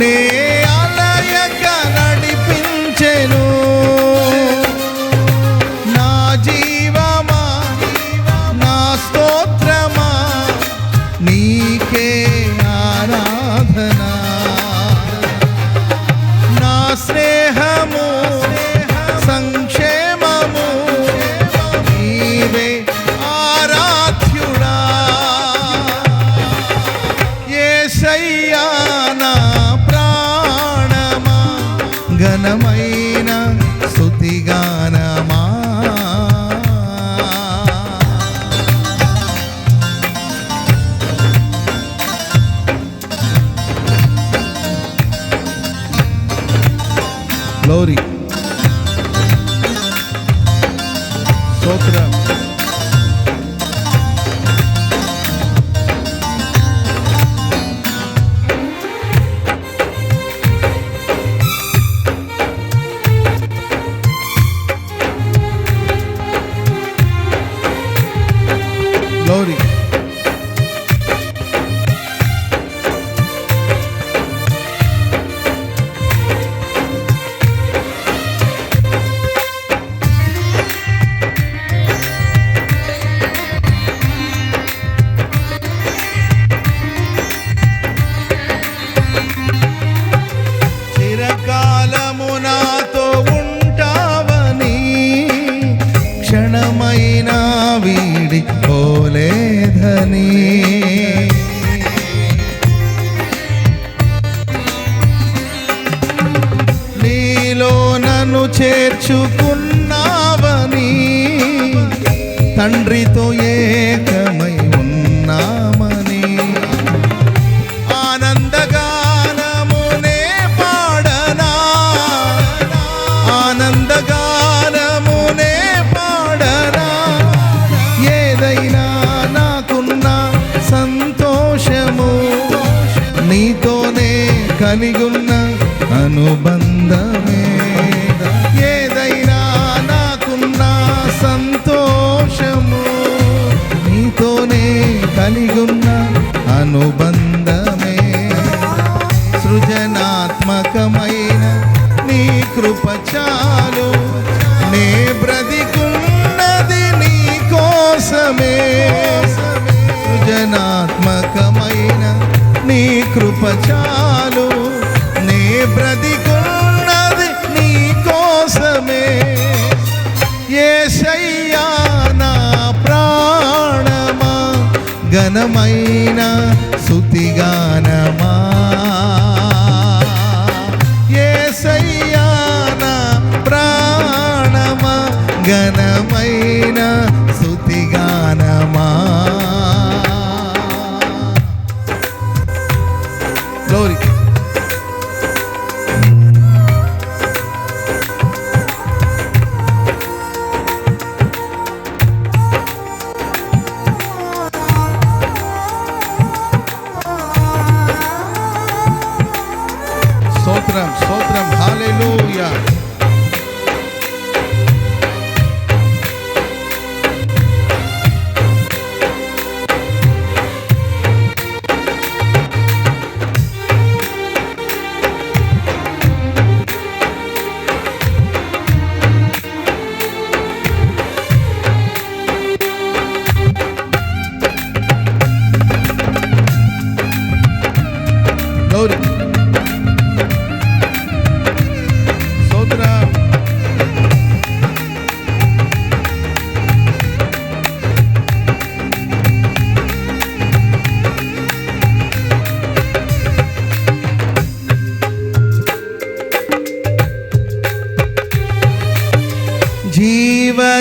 నే అలయక నడిపించెను నా జీవమా నా స్తోత్రమా నీకే ఆరాధన. నా స్నేహము సంక్షేమము నీవే ఆరాధ్యుడా. యేసయ్యా నా ఉన్నావని. తండ్రితో ఏకమై ఉన్నామని. ఆనందగానమునే పాడనా. ఆనందగానమునే పాడనా. ఏదైనా నాకున్న సంతోషము నీతోనే కలిగున్న అనుబంధం చాలు నే బ్రతికున్నది నీ కోసమే. సృజనాత్మకమైన నీ కృప చాలు నే బ్రతికున్నది నీ కోసమే. ఏసయ్యా నా ప్రాణమా ఘనమైన శుతిగానమా gloria.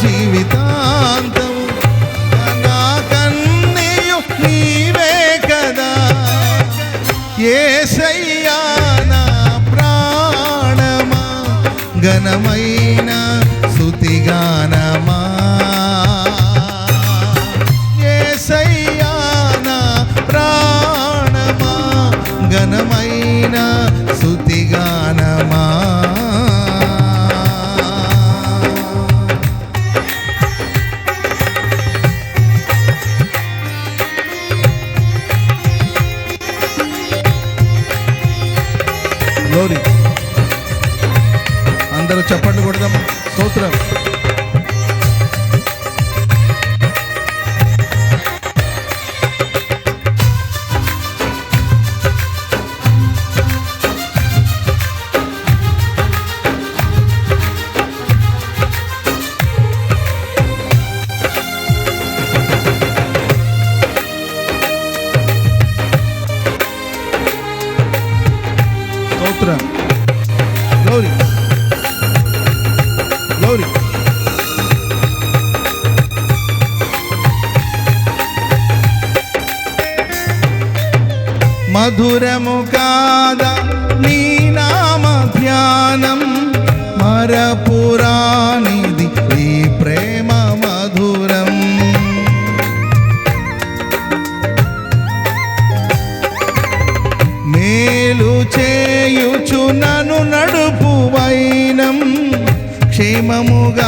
జీవితాంతం నా కన్నీయు నీవే కదా. ఏసయ్యా నా ప్రాణమా ఘనమైన మధురము కాదా నీ నామ ధ్యానం? మరపురానిది నీ ప్రేమ మధురం. మేలు చేయుచు నన్ను నడుపు వైనం క్షేమముగా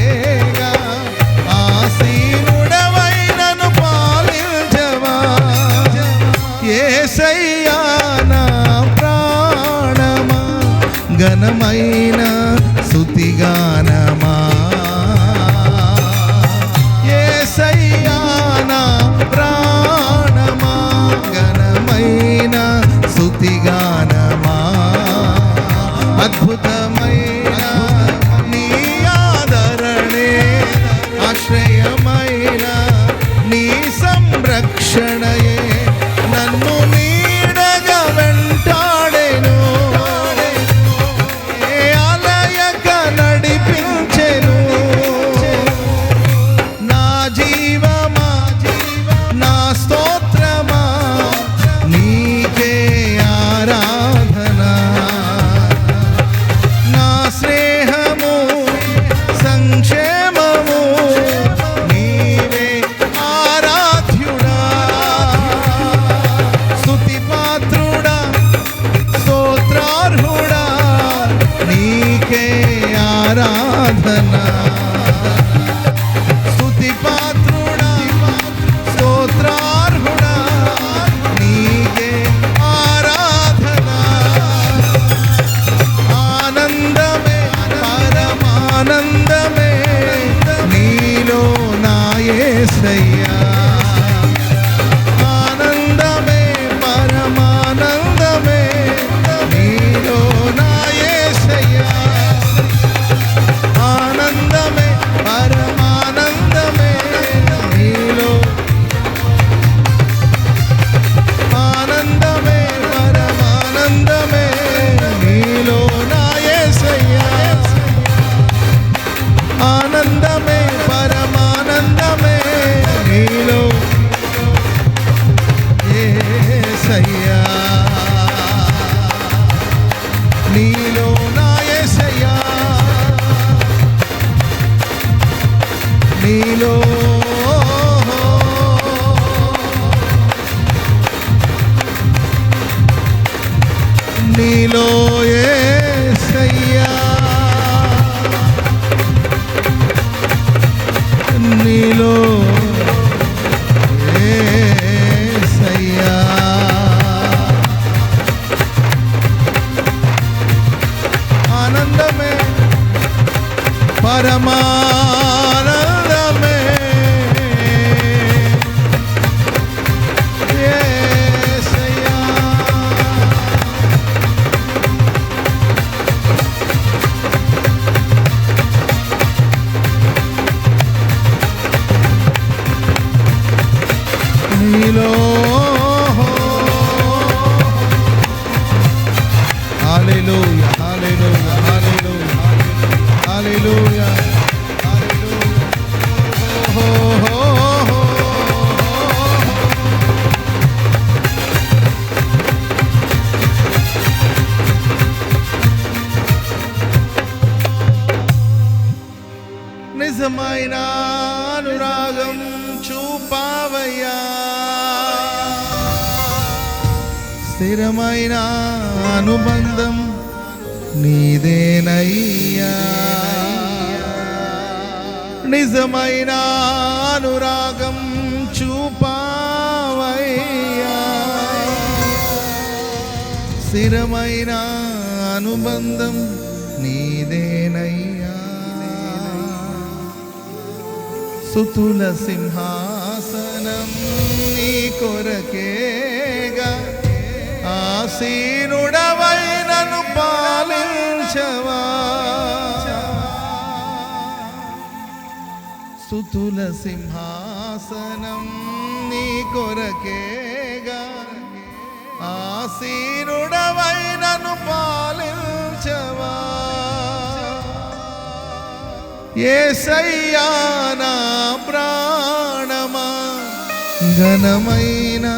ఘనమైన సుతిగానా his name స్థిరమైన అనుబంధం నీదేనయ్యా. నిజమైన అనురాగం చూపావయ్యా. స్థిరమైన అనుబంధం నీదేనయ్యా. సుతుల సింహాసనం నీ కొరకేగా ఆసీనుడవైనను పాలించవా. సుతుల సింహాసనం నీ కొరకేగా ఆసీనుడవైనను పాలించవా. ఏ సయ్యానా ప్రాణమా. ఘనమైనా